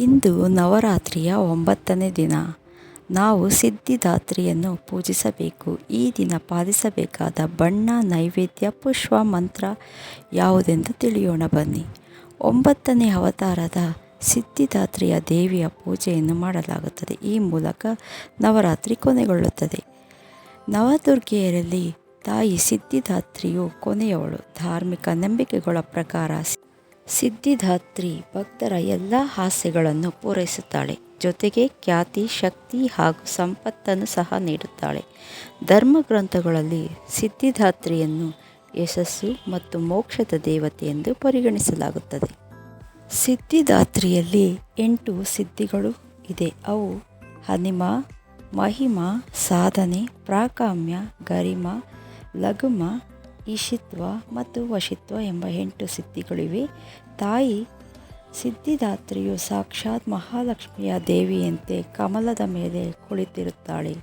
ಇಂದು ನವರಾತ್ರಿಯ ಒಂಬತ್ತನೇ ದಿನ. ನಾವು ಸಿದ್ಧಿದಾತ್ರಿಯನ್ನು ಪೂಜಿಸಬೇಕು. ಈ ದಿನ ಪಾಲಿಸಬೇಕಾದ ಬಣ್ಣ, ನೈವೇದ್ಯ, ಪುಷ್ಪ, ಮಂತ್ರ ಯಾವುದೆಂದು ತಿಳಿಯೋಣ ಬನ್ನಿ. ಒಂಬತ್ತನೇ ಅವತಾರದ ಸಿದ್ಧಿದಾತ್ರಿಯ ದೇವಿಯ ಪೂಜೆಯನ್ನು ಮಾಡಲಾಗುತ್ತದೆ. ಈ ಮೂಲಕ ನವರಾತ್ರಿ ಕೊನೆಗೊಳ್ಳುತ್ತದೆ. ನವದುರ್ಗೆಯರಲ್ಲಿ ತಾಯಿ ಸಿದ್ಧಿದಾತ್ರಿಯು ಕೊನೆಯವಳು. ಧಾರ್ಮಿಕ ನಂಬಿಕೆಗಳ ಪ್ರಕಾರ ಸಿದ್ಧಿದಾತ್ರಿ ಭಕ್ತರ ಎಲ್ಲ ಆಸೆಗಳನ್ನು ಪೂರೈಸುತ್ತಾಳೆ. ಜೊತೆಗೆ ಖ್ಯಾತಿ, ಶಕ್ತಿ ಹಾಗೂ ಸಂಪತ್ತನ್ನು ಸಹ ನೀಡುತ್ತಾಳೆ. ಧರ್ಮಗ್ರಂಥಗಳಲ್ಲಿ ಸಿದ್ಧಿದಾತ್ರಿಯನ್ನು ಯಶಸ್ಸು ಮತ್ತು ಮೋಕ್ಷದ ದೇವತೆ ಎಂದು ಪರಿಗಣಿಸಲಾಗುತ್ತದೆ. ಸಿದ್ಧಿದಾತ್ರಿಯಲ್ಲಿ ಎಂಟು ಸಿದ್ಧಿಗಳು ಇದೆ. ಅವು ಹನಿಮ, ಮಹಿಮ, ಸಾಧನೆ, ಪ್ರಾಕಾಮ್ಯ, ಗರಿಮ, ಲಘುಮ ಈಶಿತ್ವ ಮತ್ತು ವಶಿತ್ವ ಎಂಬ ಎಂಟು ಸಿದ್ಧಿಗಳಿವೆ. ತಾಯಿ ಸಿದ್ಧಿದಾತ್ರಿಯು ಸಾಕ್ಷಾತ್ ಮಹಾಲಕ್ಷ್ಮಿಯ ದೇವಿಯಂತೆ ಕಮಲದ ಮೇಲೆ ಕುಳಿತಿರುತ್ತಾಳೆ.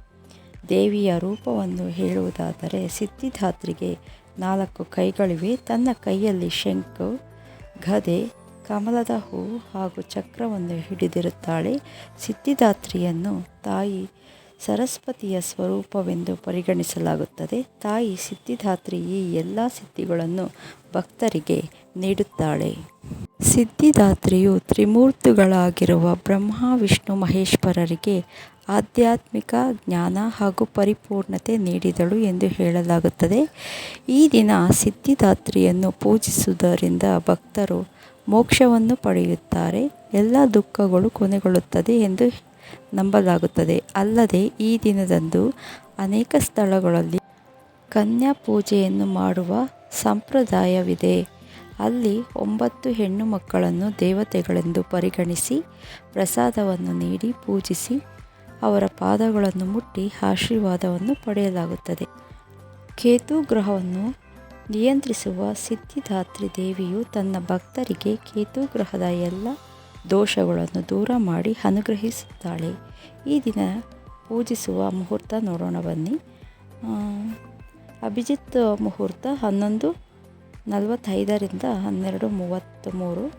ದೇವಿಯ ರೂಪವನ್ನು ಹೇಳುವುದಾದರೆ ಸಿದ್ಧಿದಾತ್ರಿಗೆ ನಾಲ್ಕು ಕೈಗಳಿವೆ. ತನ್ನ ಕೈಯಲ್ಲಿ ಶಂಕು ಗದೆ, ಕಮಲದ ಹೂ ಹಾಗೂ ಚಕ್ರವನ್ನು ಹಿಡಿದಿರುತ್ತಾಳೆ. ಸಿದ್ಧಿದಾತ್ರಿಯನ್ನು ತಾಯಿ ಸರಸ್ವತಿಯ ಸ್ವರೂಪವೆಂದು ಪರಿಗಣಿಸಲಾಗುತ್ತದೆ. ತಾಯಿ ಸಿದ್ಧಿದಾತ್ರಿ ಈ ಎಲ್ಲ ಸಿದ್ಧಿಗಳನ್ನು ಭಕ್ತರಿಗೆ ನೀಡುತ್ತಾಳೆ. ಸಿದ್ಧಿದಾತ್ರಿಯು ತ್ರಿಮೂರ್ತಿಗಳಾಗಿರುವ ಬ್ರಹ್ಮ, ವಿಷ್ಣು, ಮಹೇಶ್ವರರಿಗೆ ಆಧ್ಯಾತ್ಮಿಕ ಜ್ಞಾನ ಹಾಗೂ ಪರಿಪೂರ್ಣತೆ ನೀಡಿದಳು ಎಂದು ಹೇಳಲಾಗುತ್ತದೆ. ಈ ದಿನ ಸಿದ್ಧಿದಾತ್ರಿಯನ್ನು ಪೂಜಿಸುವುದರಿಂದ ಭಕ್ತರು ಮೋಕ್ಷವನ್ನು ಪಡೆಯುತ್ತಾರೆ. ಎಲ್ಲ ದುಃಖಗಳು ಕೊನೆಗೊಳ್ಳುತ್ತದೆ ಎಂದು ನಂಬಲಾಗುತ್ತದೆ. ಅಲ್ಲದೆ ಈ ದಿನದಂದು ಅನೇಕ ಸ್ಥಳಗಳಲ್ಲಿ ಕನ್ಯಾ ಪೂಜೆಯನ್ನು ಮಾಡುವ ಸಂಪ್ರದಾಯವಿದೆ. ಅಲ್ಲಿ ಒಂಬತ್ತು ಹೆಣ್ಣು ಮಕ್ಕಳನ್ನು ದೇವತೆಗಳೆಂದು ಪರಿಗಣಿಸಿ ಪ್ರಸಾದವನ್ನು ನೀಡಿ ಪೂಜಿಸಿ ಅವರ ಪಾದಗಳನ್ನು ಮುಟ್ಟಿ ಆಶೀರ್ವಾದವನ್ನು ಪಡೆಯಲಾಗುತ್ತದೆ. ಕೇತು ಗ್ರಹವನ್ನು ನಿಯಂತ್ರಿಸುವ ಸಿದ್ಧಿದಾತ್ರಿ ದೇವಿಯು ತನ್ನ ಭಕ್ತರಿಗೆ ಕೇತು ಗ್ರಹದ ಎಲ್ಲ ದೋಷಗಳನ್ನು ದೂರ ಮಾಡಿ ಅನುಗ್ರಹಿಸುತ್ತಾಳೆ. ಈ ದಿನ ಪೂಜಿಸುವ ಮುಹೂರ್ತ ನೋಡೋಣ ಬನ್ನಿ. ಅಭಿಜಿತ್ ಮುಹೂರ್ತ ಹನ್ನೊಂದು ನಲವತ್ತೈದರಿಂದ ಹನ್ನೆರಡು ಮೂವತ್ತ್ಮೂರು,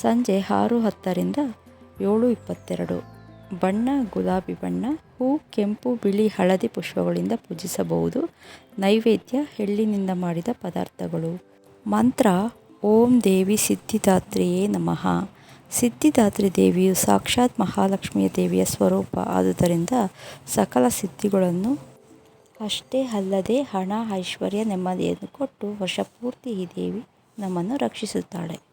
ಸಂಜೆ ಆರು ಹತ್ತರಿಂದ ಏಳು ಇಪ್ಪತ್ತೆರಡು. ಬಣ್ಣ, ಗುಲಾಬಿ ಬಣ್ಣ, ಹೂ, ಕೆಂಪು, ಬಿಳಿ, ಹಳದಿ ಪುಷ್ಪಗಳಿಂದ ಪೂಜಿಸಬಹುದು. ನೈವೇದ್ಯ, ಎಳ್ಳಿನಿಂದ ಮಾಡಿದ ಪದಾರ್ಥಗಳು. ಮಂತ್ರ, ಓಂ ದೇವಿ ಸಿದ್ಧಿದಾತ್ರಿಯೇ ನಮಃ. ಸಿದ್ಧಿದಾತ್ರಿ ದೇವಿಯು ಸಾಕ್ಷಾತ್ ಮಹಾಲಕ್ಷ್ಮಿಯ ದೇವಿಯ ಸ್ವರೂಪ ಆದುದರಿಂದ ಸಕಲ ಸಿದ್ಧಿಗಳನ್ನು ಅಷ್ಟೇ ಅಲ್ಲದೆ ಹಣ, ಐಶ್ವರ್ಯ, ನೆಮ್ಮದಿಯನ್ನು ಕೊಟ್ಟು ವರ್ಷಪೂರ್ತಿ ಈ ದೇವಿ ನಮ್ಮನ್ನು ರಕ್ಷಿಸುತ್ತಾಳೆ.